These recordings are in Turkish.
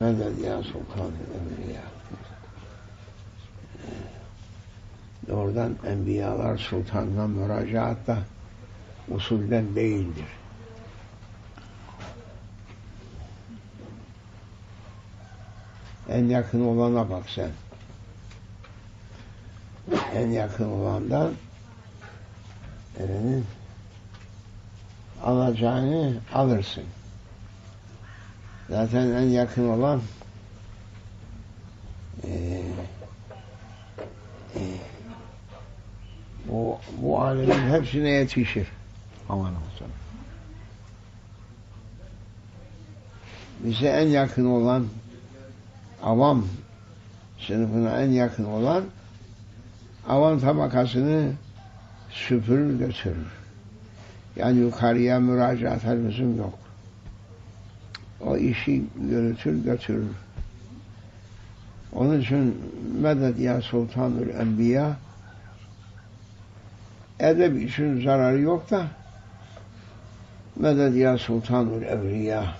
Medet ya Sultan Evliya. Doğrudan Enbiyalar Sultan'ına müracaat da usulden değildir. En yakın olana bak sen. En yakın olandan efendim, alacağını alırsın. Zaten en yakın olan e, e, bu, bu alemin hepsine yetişir. Aman olsun. Bize en yakın olan avam sınıfına en yakın olan avam tabakasını süpürür götürür. Yani yukarıya müracaat lüzum yok. O işi yürütür götürür. Onun için medet ya sultanül enbiya edeb için zararı yok da medet ya sultanül evliya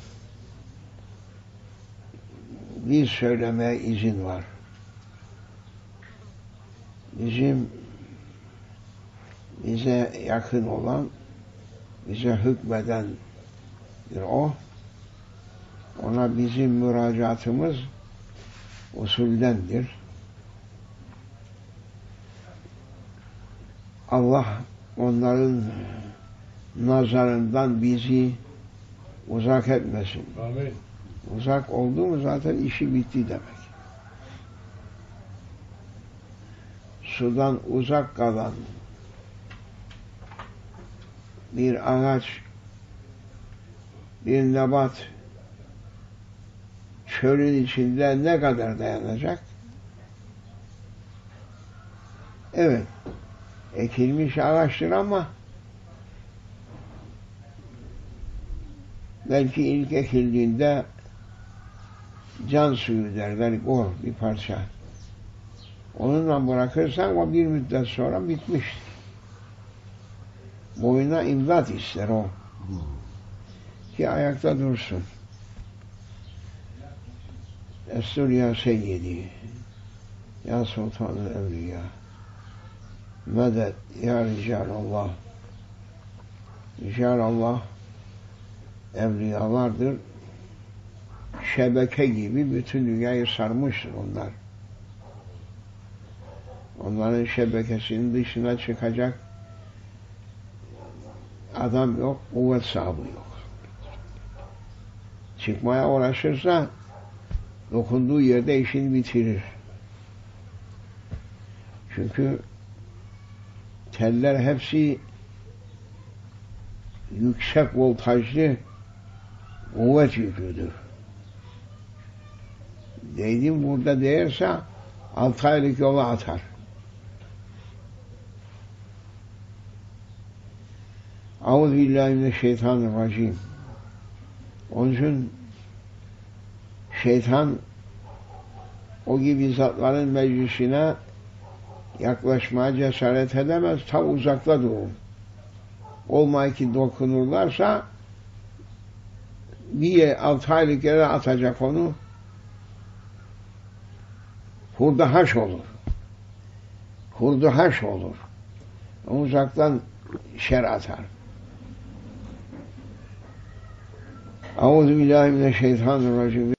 biz söylemeye izin var. Bizim bize yakın olan, bize hükmedendir o. Ona bizim müracaatımız usuldendir. Allah onların nazarından bizi uzak etmesin. Amin. Uzak oldu mu zaten işi bitti demek. Sudan uzak kalan bir ağaç, bir nebat çölün içinde ne kadar dayanacak? Evet, ekilmiş ağaçtır ama belki ilk ekildiğinde can suyu derler, gol bir parça. Onunla bırakırsan o bir müddet sonra bitmiştir. Boyuna imdat ister o. Ki ayakta dursun. Estur ya seyyidi. Ya sultanı evliya. Medet ya ricalallah. Ricalallah evliyalardır. Şebeke gibi bütün dünyayı sarmıştır onlar. Onların şebekesinin dışına çıkacak adam yok, kuvvet sahibi yok. Çıkmaya uğraşırsa dokunduğu yerde işini bitirir. Çünkü teller hepsi yüksek voltajlı kuvvet yüklüdür. Değdim burada değerse altı aylık yola atar. Auzu billahi mineşşeytanirracim. Onun için şeytan o gibi zatların meclisine yaklaşmaya cesaret edemez. Ta uzakta durur. Olmay ki dokunurlarsa bir altı aylık yere atacak onu. Hurdahaş olur. Hurdahaş olur. Uzaktan şer atar. Euzu billahi mineşşeytanirracim.